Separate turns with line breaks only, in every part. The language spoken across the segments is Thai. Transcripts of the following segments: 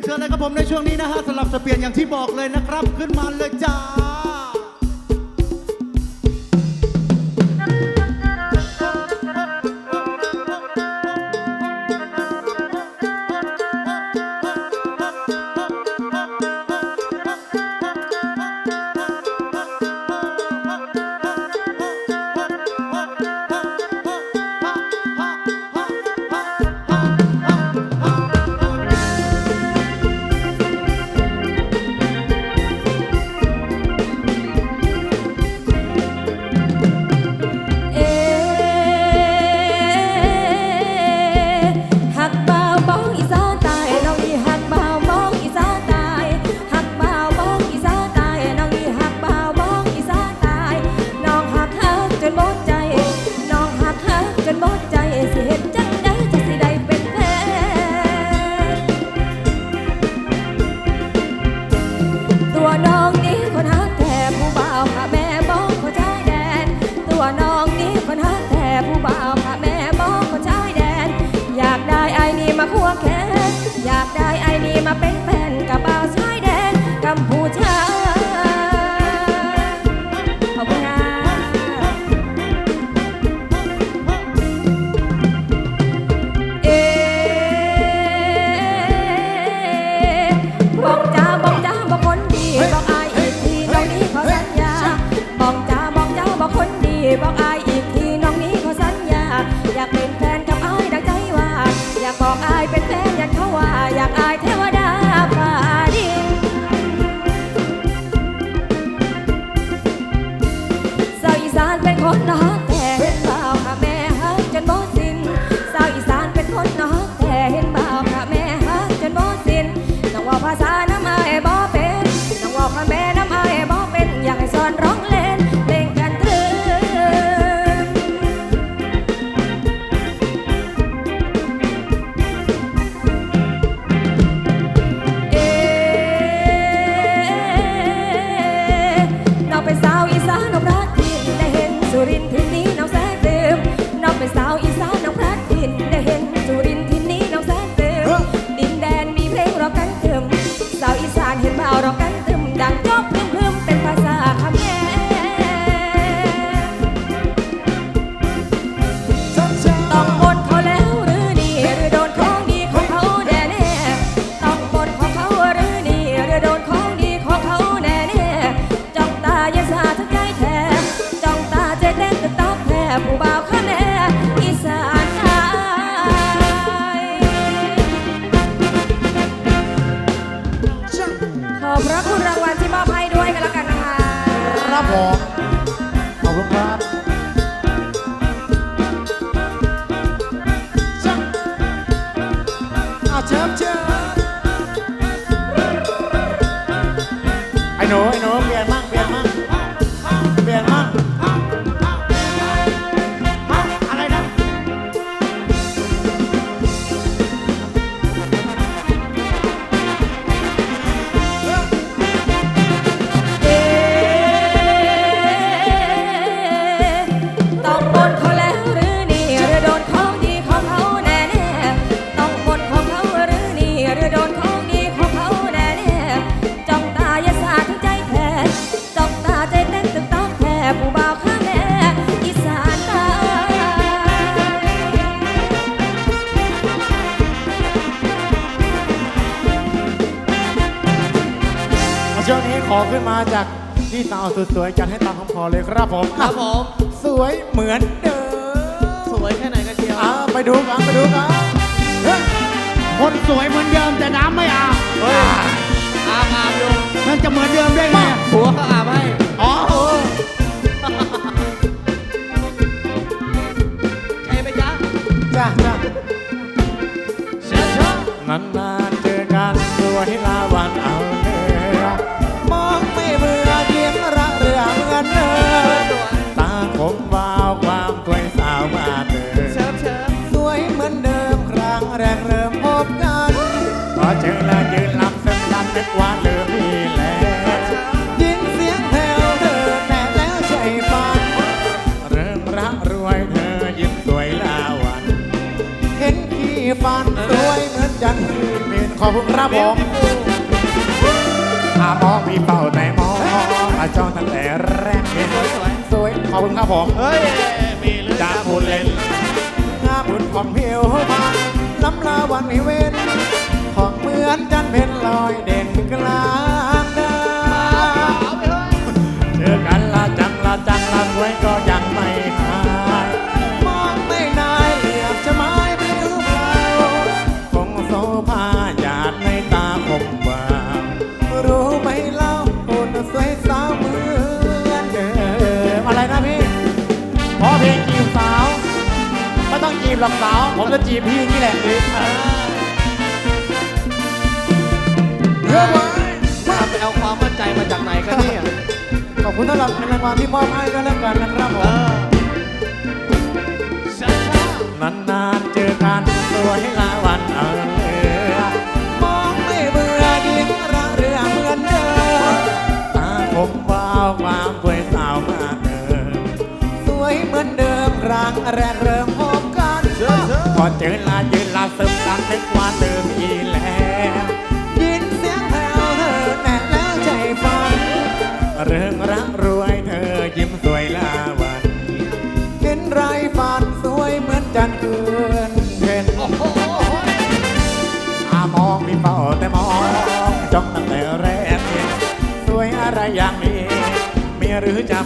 นเชิญนะครับผมในช่วงนี้นะฮะสำหรับสเปลียนอย่างที่บอกเลยนะครับ ขึ้นมาเลยจ้า
พระคุณรางวัลที่มอบให้ด้วยกันแล้วกันนะคะ
ครับผมขอบคุณครับเช้าเชิญไอ้หนูไอ้หนู
จาก
พี่สาวสุสวยๆจัดให้ตามคำขอเลยครับผม
ครับผม
สวยเหมือนเดิม
สวยแค่ไหนกันเชียว
อ่าไปดูกันไปดูกันเฮ้คนสวยเหมือนเดิมแต่น้ำไม่อาบ
เฮ้ยอาบอาบดู
มันจะเหมือนเดิมได้ไห
มหัวเขาอาบให้
อ๋อ
ใช่ไหมจ๊ะ
จ้ะจ้ะนานๆเจอกันสวยให้ จกวาด
เล
ยแหละยินเสียงแถวเธอแหนแล้วใช่ปันเริ่มรักรวยเธอยิ้มสวยลาวัน เห็นขี้ฟันสวยเหมือนจันทร์เป็น
ขอบคุณครับผมอามองมีเป่าแต่มองอาจ้องตั้งแต่แรกเห็น
สวย
ขอบคุณครับผม
เฮ้ยมีเรื่อ
งพูดเล่นงน้าบุญของผิวมาน้ำลาวันไม่เว้น องเหมือนจันเพนลอยเด่นกลางดา
เอเจ
อกันละจังละจังละสวยก็ยังไม่หายมองไม่นายเหลือบจะไม้พลิ้เปล่าคงโซภาหยาดในตาคมวาวรู้ไหมเล่าหุ่นสวยสาวเหมือนเดิมอะไรนะพี่ขอเพลงจีบสาวไม่ต้องจีบหรอกสาว ผมจะจีบพี่นี่แหละ เออ
มาไปเอาความมั่นใจมาจากไหนกันเนี่ย
ขอบคุณสำหรับเงินรางวัลที่มอบให้ก็แล้วกันนะครับผ
เอ
ม
อนา
นๆเจอกันสวยลาวันเออเลือมองไม่เบื่อดิ้งระเรือเหมือนเดิมตาคมว้าวความสวยสาวมากเดิมสวยเหมือนเดิมรังแรกเริ่มพบกัน
เชิญเชิญ
พอเจอลายืนลาซึมดังนึกว่าเดิมอี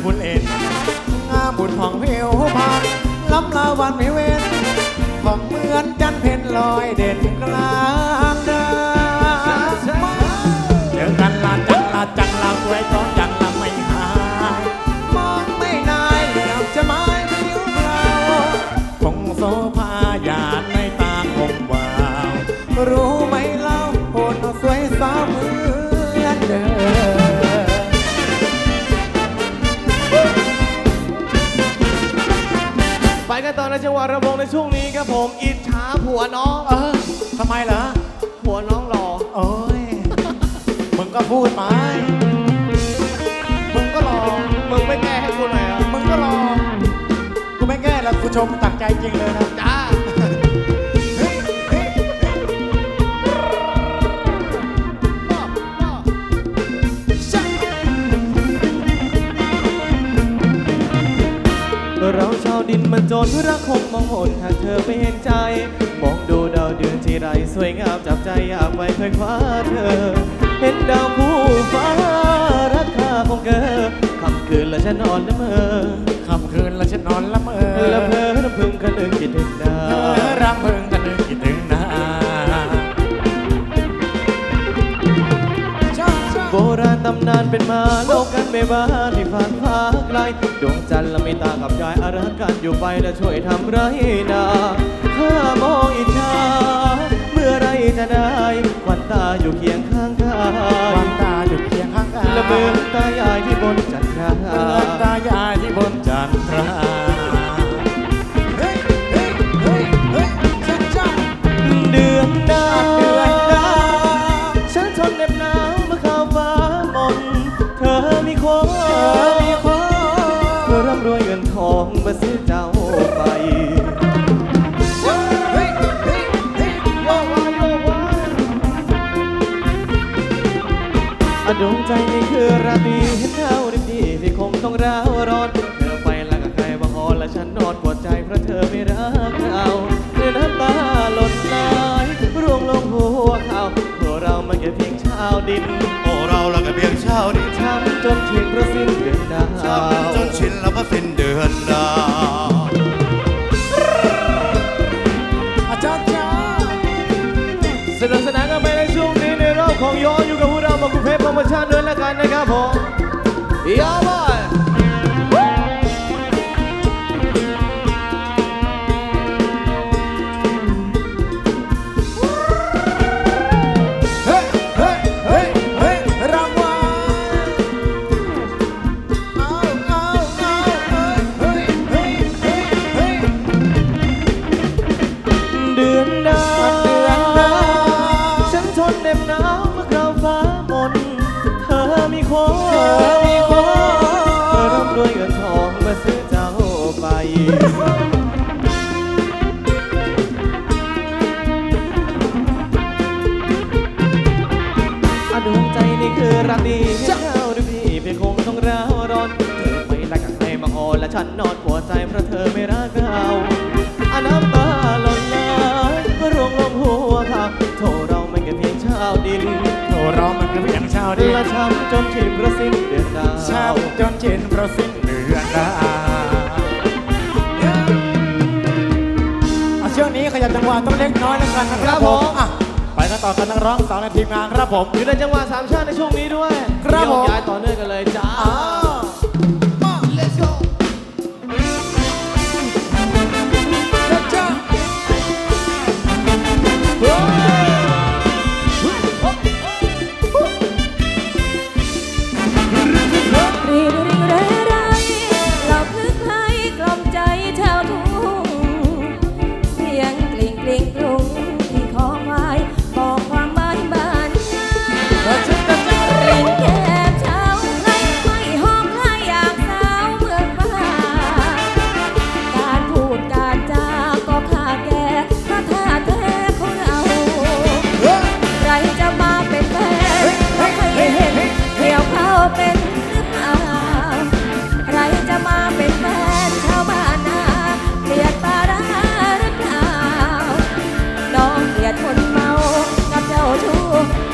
บุญเอ็นงามบุญของเพียวพันล้ำลาวันไม่เว้นของเหมือนจันทร์เพ็ญลอยเด่นกลางดาเจอกันลาจังลาจังลาสวยก็ยังลา จังหวะ
ระบงในช่วงนี้ครับผมอิจฉาผัวน้อง
เออทำไมเหรอ
ผัวน้องรอ
โอ้ยมึงก็พูดไปมึงก็รอ
มึงไม่แก้ให้กูหน่อยอะ
มึงก็รอกูไม่แก้แล้วกูชมตักใจจริงเลยนะ
จ้า เราชาวดินมันจนรักคงมองหนหากเธอไม่เห็นใจ มองดูดาวเดือนที่ไรสวยงามจับใจอยากไปเคยคว้าเธอ เห็นดาวผู้ฟ้าราคาของเธอค่ำคืนและฉันนอนละเมอ
ค่ำคืนและฉันนอนละเมอ
และเพ้อน้ำพึงคะนึงคิดถึงดา
เออรำพึง
ตำนานเป็นมาโลกกันไม่บ้านที่ฝากฟ้าไกลดวงจันทร์และไม่ตากับยายอารักกันอยู่ไปและช่วยทำไรนาข้ามองอิจฉาเมื่อไรจะได้ควันตาอยู่เคียงข้างกา
ควายมตาอยู่เคียงข้างกาย
และเบือนตายายที่บนจันทรา
เหมือนตายายที่บนจันทรา
ราตีเห็นเท้าดิบดีที่คงต้องร้าวร้อน เธอไปแล้วก็ใครมาหอนและฉันนอนปวดใจเพราะเธอไม่รักเราเนื้อน้ำตาหล่นไหลร่วงลงหัวเขาพวกเรามันแค่เพียงชาวดิน
โอ้เราละก็เพียงช้านี้
ช้ำจนชินเพระสิ้นเดือนดาว
ช้ำจนชินแล้วก็สิ้นเดือนดาว
อาจารย์จ้า
สนุกสนานกันไปในช่วงนี้ในรอบของย้อน ธรามาชรมชาติด้วยละกันนะครับผมยอม
จนชินประสิ้นเดือนดาว
ช้ำจนชินเพราะสิ้นเดือนดาวเอาช่วงนี้ขยับจังหวะต้องเล็กน้อยแล้วกันนะครับผมอะไปกันต่อกันนักร้องสาวในทีมงานครับผม
อยู่ในจังหวะสามชาติในช่วงนี้ด้วย
ครับ
โย
ผม
กย้ายต่อเนื่องกันเล
ย
จ้า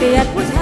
เก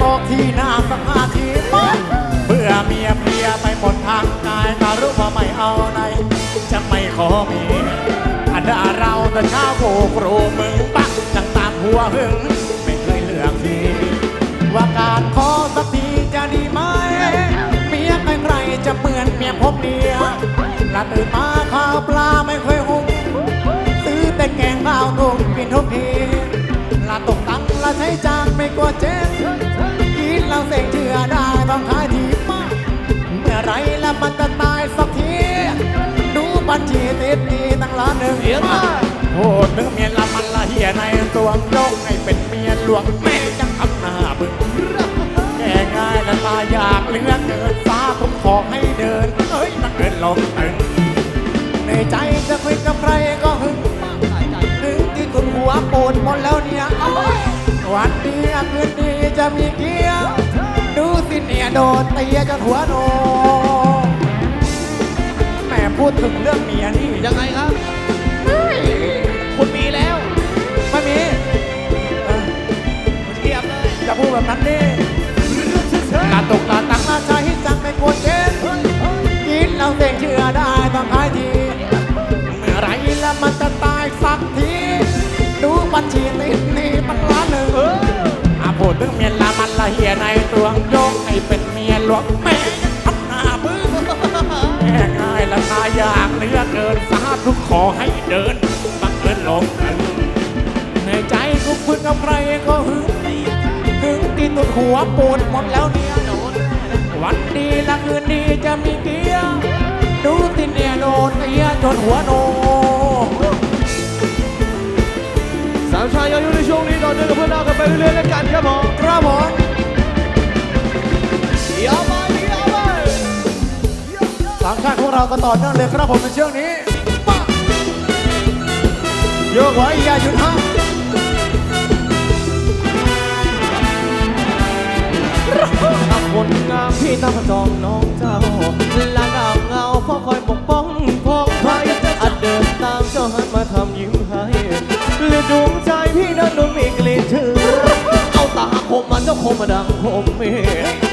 รือมันไปศกที่หน้าสักห้าทีเบื่อเมียเพียไปหมดทางกายตารู้ว่าไม่เอาไหนจะไม่ขอมีอันดาเราแต่เช้าโกโกรมึงปักจังตามหัวหึงไม่เคยเลือกทีว่าการขอสักทีจะดีไหมเมียใครๆจะเหมือนเมียผมเนี่ยละตื่นมาข้าวปลาไม่เคยหุงซื้อแต่แกงข้าวต้มกินทุกทีละตกตังค์ละใช้จานไม่กลัวเจ๊ง แล้วเสกเชื่อได้ต้องขายทีมากเมื่อไรแล้วมันจะตายสักที ดูบัญชีติดหนีตั้งล้านหนึ่ง
เสียงมาก
โหดถึงเมียละมันละเหียในตัวงยกให้เป็นเมียหลวงแม่จังทำหน้าบึ้งแก่ง่ายและตายอยากเหลือเกินฟ้าผมขอให้เดินเอ้ยมันเกินลมตึงในใจจะคุยกับใครก็หึงถึงที่คุณหัวปวดหมดแล้วเนี่ยโอ๊ยวันดีคืนดีจะมีเกียร์ดู สิเนี่ยโดนเตียจนหัวโนแม่พูดถึงเรื่องเมียนี่
ยังไงครับ คุณมีแล้ว
ไม่มีเออ
เทียบเลย
จะพูดแบบนั้นดิลาตกลาตังลาใจจังไม่ควรเจ็นกินแล้วเด็กเชื่อได้ต้องขายที เมื่อไรแล้วมันจะตายสักที ดูบัญชีติดหนี่มันห ลวงแม่ยังทำหน้าบึ้งแม่ง่ายราคาอยากเลือเกินสาธุขอให้เดินบังเอิญลงเอิญในใจกูพึ่งกับใครก็หึงหึงที่ตุดหัวปวดหมดแล้วเนี่ยโดนวันดีละคืนดีจะมีเกียร์ดูติเนี่ยโดนเตียจนหัวโน
สามชายยอยู่ในช่วงนี้ต่อเนื่องกับเพื่อนเรากันไปเรื่อยๆแล้วกันครับผม
ครับผม สามชาติพวกเราก็ต่อเนื่องเลยครับผมในช่วงนี้มาโยกไว้อย่าหยุดห้าม
อับคนงามพี่ตาพระจองน้องเจ้าลาดาวเงาพ่อคอยปกป้องพ้องไทยอัดเดินตามเจ้าหันมาทำยิ้มให้เลือดดวงใจพี่นั้นดูมีกลิ่นชื่อเอาตาคมมันเจ้าคมมาดังคมเมฆ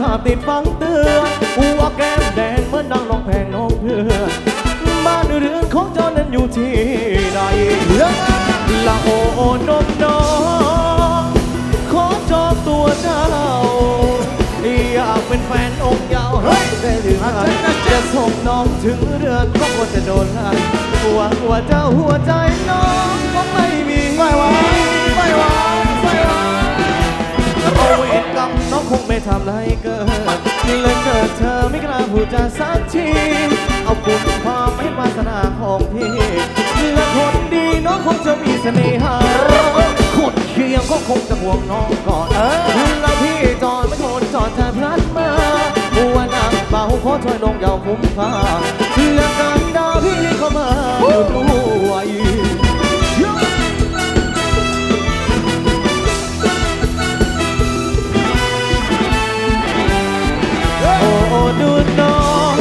ภาพติดฟังเตือนหัวแก้มแดงเหมือนดังน้องแพงน้องเพื่อนบ้านเรือนของเจ้านั้นอยู่ที่ใดละโอนมน้องขอจองตัวเจ้าอยากเป็นแฟนองค์ยาวเฮ้ยได้หรือจะส่งน้องถึงเรือนก็ควรจะโดนไล่หวังว่าเจ้าหัวใจน้องก็ไม่มี
ไม่หวไม่ไหวไม่ไหว
เอาเวรกรรมน้องคงไม่ทำไรเกินเลยเกิดเธอไม่กล้าพูดจาสักทีเอาบุญความไม่มาสนาของพี่และคนดีน้องคงจะมีเสน่หาคนเคียงก็คงจะห่วงน้องก่อนแล้วพี่จอดไม่ทนจอดแต่พลัดมาหัวนักเบาขอช่วยน้องเยาวคุ้มค่าและการดาพี่เข้ามาอยู่ด้วย ดูน้อง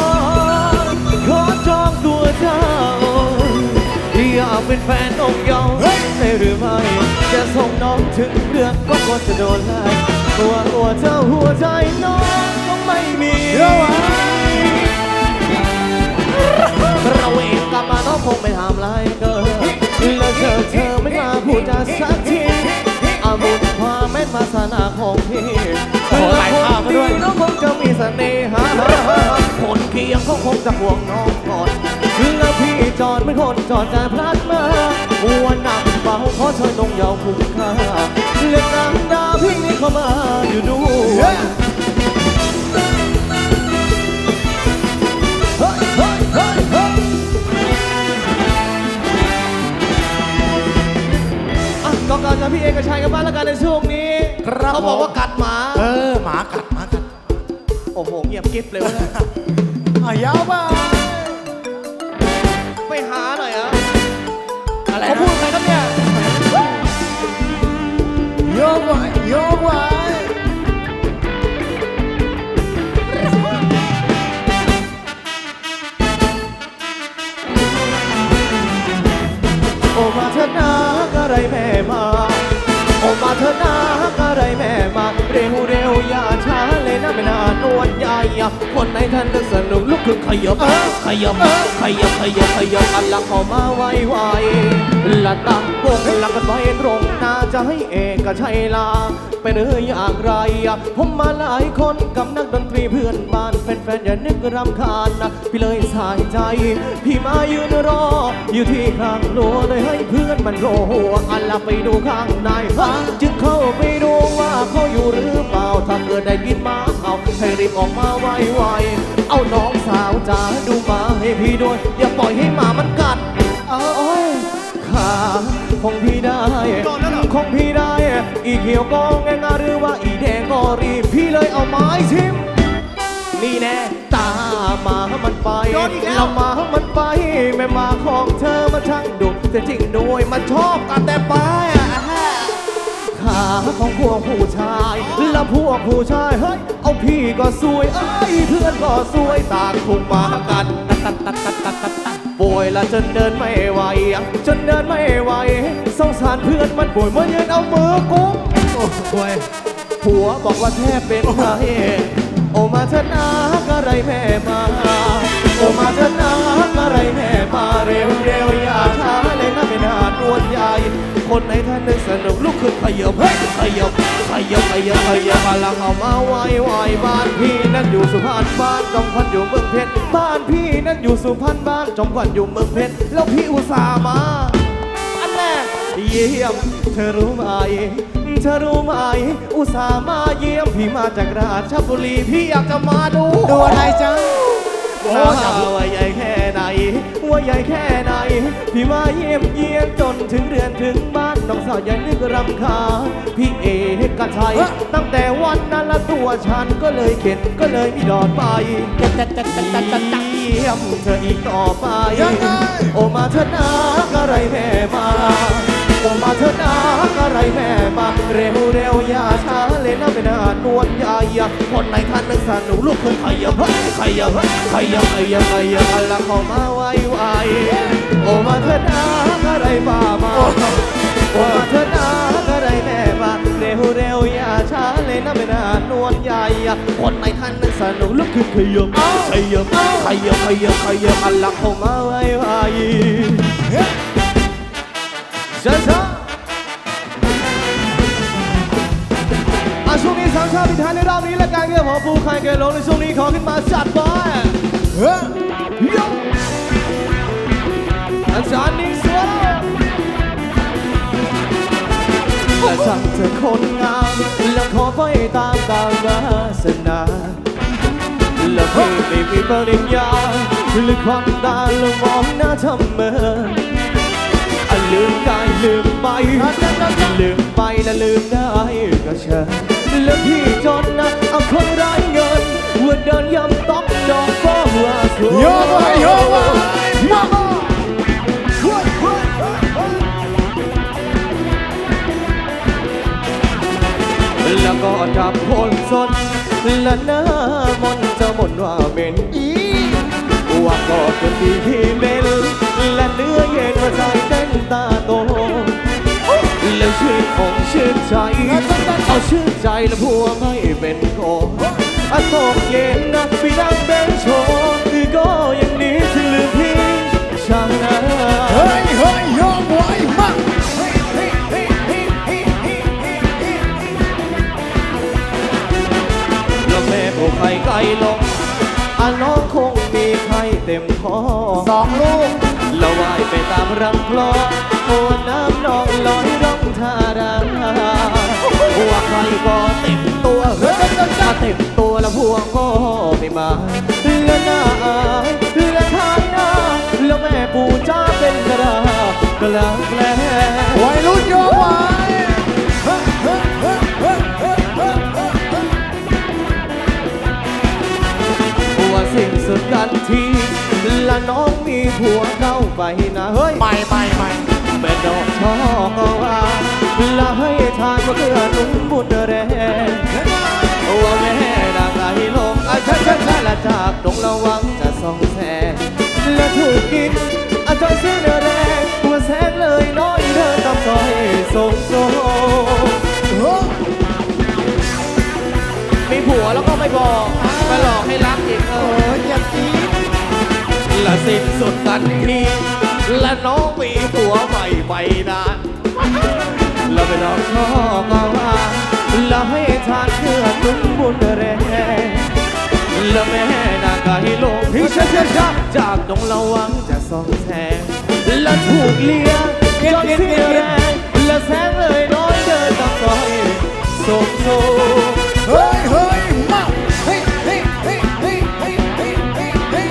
ขอจองตัวเจ้าอยากเป็นแฟนองค์เยาว์ได้หรือไม่จะส่งน้องถึงเรือนก็ควรจะโดนไล่ตัวตัวเจ้าหัวใจน้องก็ไม่มีเราเองกลับมาน้องคงไม่ทำไรเกินแล้วเจอเธอไม่กล้าพูดจาสักทีอาบุญความแม่นมาสนาของ คนเคียงคงจะห่วงน้องก่อนแล้วพี่จอดไม่คนจอดแต่พลัดมาหัวหนักเบาขอช่วยน้องยาวคุ้มค่าเลือกนางดาพี่นี่เข้ามาอยู่ด้วยเฮ้ยเฮ้ยเฮ้ยเฮ้ยก็การจะพี่เอกชัยกันบ้างแล้วกันในช่วงนี้
ครับ
เขาบอกว่ากัดหมา
เออหมากัดหมากัด
โอ้โหเงียบกิ๊บเลยว้ย
อะยาวไป
ไปหาหน่อยอะ
อะไร
เขา
นะ
พูดใครครับเนี่ย
โยกไว้โยกไว้
โอ้มาเถิดนะอะไรแม่มา โอ้มาเถิดนะอะไรแม่มา ช้าเลยนะไม่นานวลใหญ่คนไหนท่านนึกสนุกลุกขึ้นขยับขยับขยับขยับขยับอันหลังเข้ามาไวไวละตั้งวงหลังกันไว้ตรงหน้าจะให้เอกชัยลาเป็นเรื่ออย่างไรผมมาหลายคนกับนักดนตรีเพื่อนบ้านแฟนๆอย่านึกรำคาญนะพี่เลยสายใจ พี่มายืนรอ อยู่ที่ข้างรั้วเลยให้เพื่อนมันโรหัวอันละไปดูข้างในจึง เปล่าถ้าเกิดได้ยินหมาเขาให้รีบออกมาไวๆเอาน้องสาวจ๋าดูหมาให้พี่ด้วย อย่าปล่อยให้หมามันกัดเอาโอ้ยขาของพี่ได้ของพี่ได้ อีเขียวก็แงงาหรือว่าอีแดงก็รีบพี่เลยเอาไม้ทิมนี่แน่ตาหมามันไปเราหมามันไปแม่หมาของเธอมันช่างดุแต่จริงด้วยมันชอบกันแต่ไปอะ ขาของพวกผู้ชาย แล้วพวกผู้ชายเฮ้ยเอาพี่ก็สวยเอ้ยเพื่อนก็สวยต่างถูกมากันตัดตัดตัดตัดตัดตัดป่วยละจนเดินไม่ไหวจนเดินไม่ไหวสงสารเพื่อนมันป่วยเมายืนเอามือกุ๊บโอ้ยผัวบอกว่าแทบเป็นไงโอมาเถอะนะอะไรแม่มาโอมาเถอะนะอะไรแม่มาเร็วเร็วอย่าช้าเลยนะไม่นานรวนใหญ่ คนไหนท่านนึกสนุกลุกขึ้นขยับเฮ้ยขยับขขยับขยับขยับพลังเอามาไหวไหวบ้านพี่นั้นอยู่สุพรรณบ้านจอมขวัญอยู่เมืองเพชรบ้านพี่นั้นอยู่สุพรรณบ้านจอมขวัญอยู่เมืองเพชรแล้วพี่อุตส่าห์มาอันแรกเยี่ยมเธอรู้ไหมเธอรู้ไหมอุตส่าห์มาเยี่ยมพี่มาจากราชบุรีพี่อยากจะมาดู
ดูอะไรจ๊ะ
โอ้ว่าใหญ่แค่ ไหน ว่าใหญ่แค่ไหน พี่มาเยี่ยมเยียนจนถึงเรือนถึงบ้านน้องสาวยังนึกรำคาญพี่เอกชัย ตั้งแต่วันนั้นละตัวฉันก็เลยเข็นก็เลยมีดอดไป
จะจะจะจะจะจะจะ
เยี่ยมเธออีกต่อไป
ยังไง
โอมาเธอนาอะไรแม่มา โอมาเธอนาอะไรแม่มาเร็วเร็วอย่าช้าเลยนะเป็นอาหนวดใหญ่คนในท่านนึกสนุกลูกเคยขยับขยับขยับขยับขยับอะไรเข้ามาไวไวโอมาเธอนาอะไรป้ามาโอมาเธอนาอะไรแม่มาเร็วเร็วอย่าช้าเลยนะเป็นอาหนวดใหญ่คนในท่านนึกสนุกลูกคือขยับขยับขยับขยับขยับอะไรเข้ามาไวไว ช้าช้าอะช่วงนี้สามชาติปิดท้ายในรอบนี้และการเกี่ยวของปูไข่เกลงในช่วงนี้ขอขึ้นมาจัดไป
เฮ้ย
ยกอาจารย์นิ่งสวยและช่างเธอคนงามและขอไปตามกาลวาสนาและเพื่อไม่มีปริญญาหรือความตาและมองหน้าทำเมินอะ ลืมได้ลืมไป ลืมไปและลืมได้ก็เชิญแล้วพี่จนนะเอาคนไร้เงินว่าเดินย้ำต้องดอกก็ว่าสวย
โยกไว้โยกไว้มา
แล้วก็จับคนสนและหน้ามนจะมนว่าเป็นอีว่าก็เป็นดีที่เป็น ชื่นใจ เอาชื่นใจแล้วพัวไม่เป็นโกอาตกเย็นนะพี่นั่งเบนโชว์คือก็ยังดีที่ลืมพี่ช่างนะ
เฮ้ยเฮ้ยโยกไหวมา
แล้วแม่โอ้ไข่ไก่ลงอะน้องคงมีไข่เต็มคอ
สองลูก
แล้วว่ายไปตามรำคลองโอ้น้ำนองลอยัวใครก็เต็มตัวเฮ้ยเต็มตัวแล้วพวกก็ไม่มาเลือหน้าอายเลือทายหน้าแล้วแม่ปู่จ้าเป็นกระดาษกระแกล
วัยรุ่นโยมไว้
ว่าสิ้นสุดกันทีและน้องมีผัวเข้าไปนะเฮ้ย
ไปไปไปเป็
นดอกช่อก็ว่า และให้ทานเพื่อหนุนบุญแรงว่าแม่นางไหลลงอาชาชาชาละจากดงระวังจะส่องแสงและถูกกินอาจารย์เส้นแรงว่าแสงเลยน้อยเดินตามซอยส่งโซมีผัวแล้วก็ไม่บอกมาหลอกให้รักอีกเอ
อ
อย่า
ตี
และสิ้นสุดกันทีและน้องมีผัวใหม่ไปนาน เราไปลอกนอกอาว่าเราให้ทานเพื่อตุ้มบุญแรงและแม่นางกกิโลงพิชเชชาจากตรงระวังจะส่องแสงและถูกเลี้ยงเก็บเสียแรงและแสงเลยน้อยเดินตามซอยสมโซ
เฮ้ยเฮ้ยมาเฮ้ยเฮ้ยเฮ้ยเฮ้ยเฮ้ยเฮ้ย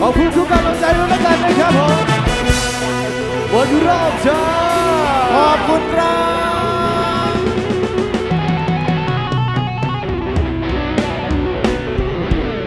ขอบคุณทุกกำลงใจด้วยกันนะครับผม วันรอบจ้า
ขอบคุณครับ